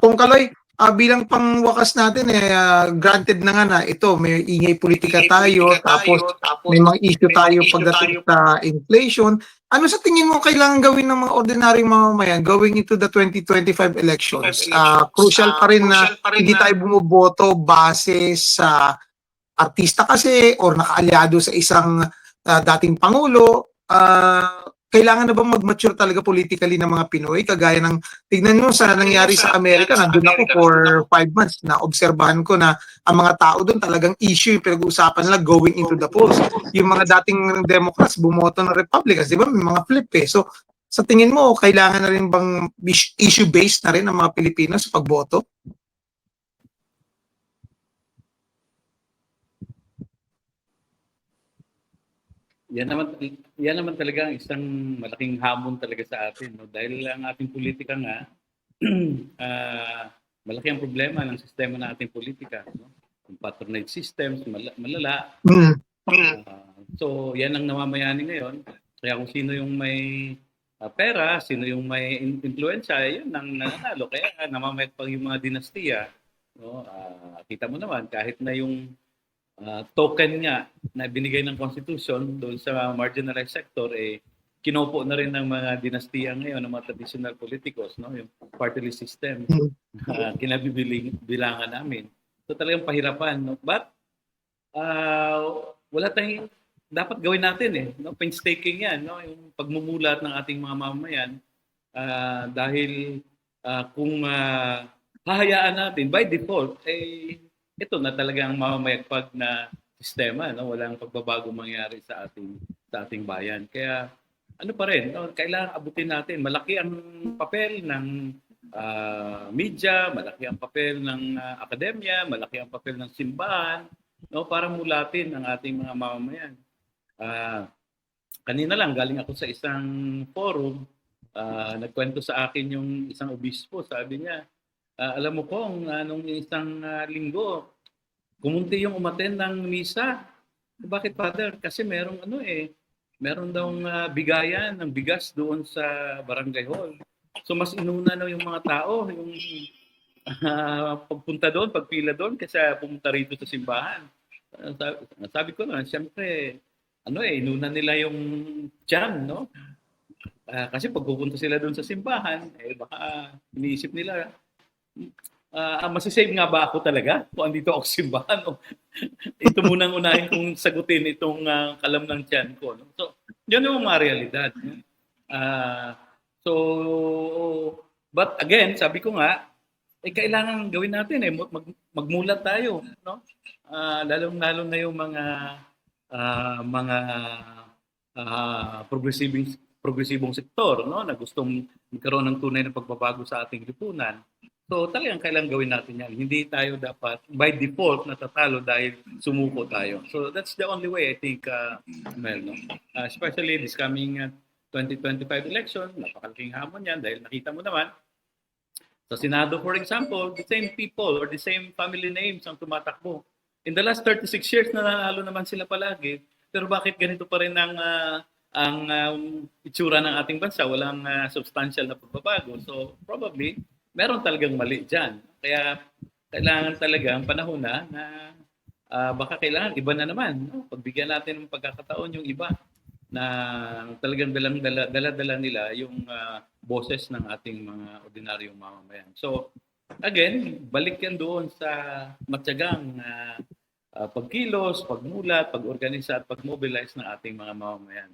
Kung Kaloy, ah, bilang pangwakas natin, eh, ah, granted na nga na ito, may ingay politika tayo, tapos may mga issue tayo pagdating sa inflation. Ano sa tingin mo kailangan gawin ng mga ordinaryong mamamayan going into the 2025 elections? Ah, crucial pa rin na hindi tayo bumoboto base sa artista kasi or nakaalyado sa isang ah, dating pangulo. Ah, kailangan na ba mag-mature talaga politically ng mga Pinoy? Kagaya ng, tignan mo sa nangyari sa Amerika, nandun ako for five months na obserbahan ko na ang mga tao doon talagang issue yung pinag-uusapan nila going into the polls. Yung mga dating Democrats bumoto ng Republicans, di ba? May mga flip eh. So, sa tingin mo, kailangan na rin bang is- issue-based na rin ng mga Pilipino sa pagboto? Yan naman yan naman talaga ang isang malaking hamon talaga sa atin no? Dahil ang ating politika nga ah, malaki ang problema ng sistema ng ating politika no? Yung patronage systems mal- malala. Ah, so yan ang namamayani ngayon. Kaya kung sino yung may ah, pera sino yung may in- influensya yun ang nananalo. Kaya namamayat pang yung mga dinastiya no? Ah, kita mo naman kahit na yung ah, token nga na binigay ng Constitution doon sa marginalized sector, eh, kinopo na rin ng mga dinastiya ngayon, ng mga traditional politicos, no? yung party list system, uh, kinabibilangan namin. So talagang pahirapan. No? But, uh, wala tayong dapat gawin natin eh. No? Painstaking yan, no? yung pagmumulat ng ating mga mamamayan. Ah, dahil ah, kung ah, hahayaan natin, by default, eh, ito na talaga ang mamamayagpag na sistema, no? Walang pagbabago mangyari sa ating sa ating bayan. Kaya ano pa rin, no? kailangan abutin natin. Malaki ang papel ng ah, media, malaki ang papel ng ah, akademya, malaki ang papel ng simbahan, no? Para mulatin ang ating mga mamamayan. Ah, kanina lang galing ako sa isang forum, ah, nagkwento sa akin yung isang obispo, sabi niya, Ah, alam mo kung anong isang ah, linggo, kumunti yung umaten ng misa. Bakit, Father? Kasi merong ano eh, meron daw ah, bigayan ng bigas doon sa barangay hall. So mas inuna na yung mga tao, yung ah, pagpunta doon, pagpila doon, kasi pumunta rito sa simbahan. Ah, sabi, sabi ko na, siyempre, ano eh, inuna nila yung tiyan, no? Ah, kasi pag pupunta sila doon sa simbahan, eh baka iniisip nila, Ah, uh, masisave nga ba ako talaga kung andito ako simbahan? O, ito munang unahin kong sagutin itong uh, kalam ng tiyan ko. No? So, yun yung mga realidad. Uh, so, but again, sabi ko nga, eh, kailangan gawin natin eh, mag, magmulat tayo. No? Uh, lalong-lalo na yung mga uh, mga uh, progressiving progresibong sektor no na gustong magkaroon ng tunay na pagbabago sa ating lipunan. So talagang kailangan gawin natin yan. Hindi tayo dapat by default natatalo dahil sumuko tayo. So that's the only way I think, uh, Mel, no? Uh, especially this coming uh, 2025 election, napakalaking hamon yan dahil nakita mo naman, sa Senado for example, the same people or the same family names ang tumatakbo. In the last 36 years, nanalo naman sila palagi. Pero bakit ganito pa rin ang uh, ang um, itsura ng ating bansa? Walang uh, substantial na pagbabago. So probably, meron talagang mali dyan. Kaya kailangan talaga ang panahon na na uh, baka kailangan iba na naman. No? Pagbigyan natin ng pagkakataon yung iba na talagang dalang dala, dala nila yung uh, boses ng ating mga ordinaryong mamamayan. So again, balik yan doon sa matyagang uh, uh, pagkilos, pagmulat, pag-organisa at pag-mobilize ng ating mga mamamayan.